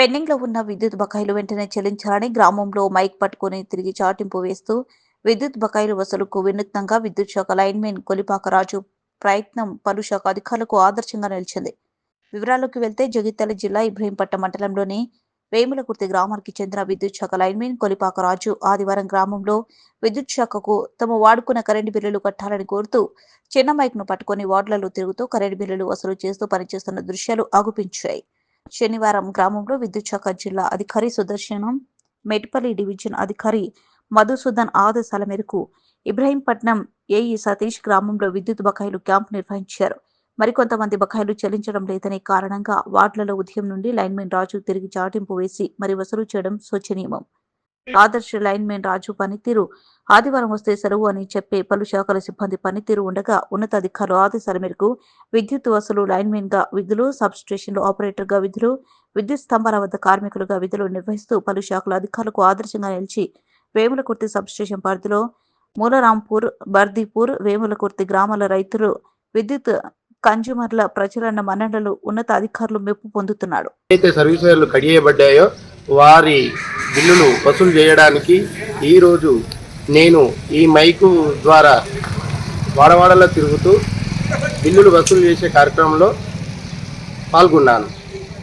పెండింగ్లో ఉన్న విద్యుత్ బకాయిలు వెంటనే చెల్లించాలని గ్రామంలో మైక్ పట్టుకుని తిరిగి చాటింపు వేస్తూ విద్యుత్ బకాయిలు వసూలుకు వినూత్నంగా విద్యుత్ శాఖ లైన్మెన్ కొలిపాక రాజు ప్రయత్నం పలు శాఖ అధికారులకు ఆదర్శంగా నిలిచింది. వివరాల్లోకి వెళ్తే జగిత్యాల జిల్లా ఇబ్రహీంపట్ట మండలంలోని వేములకుర్తి గ్రామానికి చెందిన విద్యుత్ శాఖ లైన్మెన్ కొలిపాక రాజు ఆదివారం గ్రామంలో విద్యుత్ శాఖకు తమ వాడుకున్న కరెంటు బిల్లులు కట్టాలని కోరుతూ చిన్న మైక్ను పట్టుకుని వార్డులలో తిరుగుతూ కరెంటు బిల్లులు వసూలు చేస్తూ పనిచేస్తున్న దృశ్యాలు ఆగుపించాయి. శనివారం గ్రామంలో విద్యుత్ శాఖ జిల్లా అధికారి సుదర్శనం మెట్పల్లి డివిజన్ అధికారి మధుసూదన్ ఆదేశాల మేరకు ఇబ్రహీంపట్నం ఏఈ సతీష్ గ్రామంలో విద్యుత్ బకాయిలు క్యాంప్ నిర్వహించారు. మరికొంతమంది బకాయిలు చెల్లించడం లేదనే కారణంగా వార్డులలో ఉదయం నుండి లైన్మెన్ రాజు తిరిగి చాటింపు వేసి మరి వసూలు చేయడం శోచనీయం ఆదర్శ లైన్మెన్ రాజు పనితీరు. ఆదివారం వస్తే సెలవు అని చెప్పే పలు శాఖల సిబ్బంది పనితీరు ఉండగా ఉన్నతాధికారులు ఆదేశాల మేరకు విద్యుత్ వసూలు లైన్మెన్గా విధులు సబ్ స్టేషన్లు ఆపరేటర్గా విధులు విద్యుత్ స్తంభాల వద్ద కార్మికులుగా విధులు నిర్వహిస్తూ పలు శాఖల అధికారులకు ఆదర్శంగా నిలిచి వేములకుర్తి సబ్ స్టేషన్ పరిధిలో మూలరాంపూర్ బర్దీపూర్ వేములకుర్తి గ్రామాల రైతులు విద్యుత్ కన్జ్యూమర్ల ప్రచురణ మన్ననలు ఉన్నత అధికారులు మెప్పు పొందుతున్నాడు సర్వీసులు కడియబడ్డాయో వారి బిల్లులు వసూలు చేయడానికి ఈరోజు నేను ఈ మైకు ద్వారా వాడవాడలో తిరుగుతూ బిల్లులు వసూలు చేసే కార్యక్రమంలో పాల్గొన్నాను.